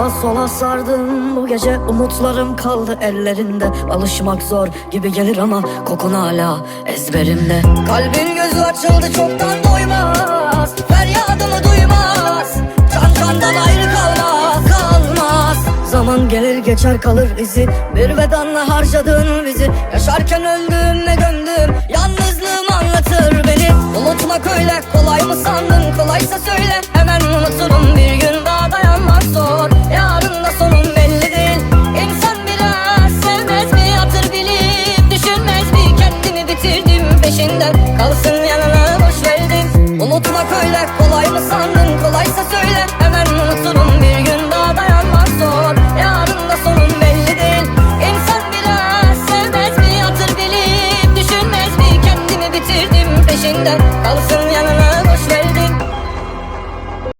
Sağa sola sardım. Bu gece umutlarım kaldı ellerinde. Alışmak zor gibi gelir ama kokun hala ezberimde. Kalbin gözü açıldı çoktan doymaz. Feryadımı duymaz. Can candan ayrı kalmaz kalmaz. Zaman gelir geçer kalır izi. Bir bedanla harcadın bizi. Yaşarken öldüm ne döndüm. Yalnızlığım benden Kalsın yanına.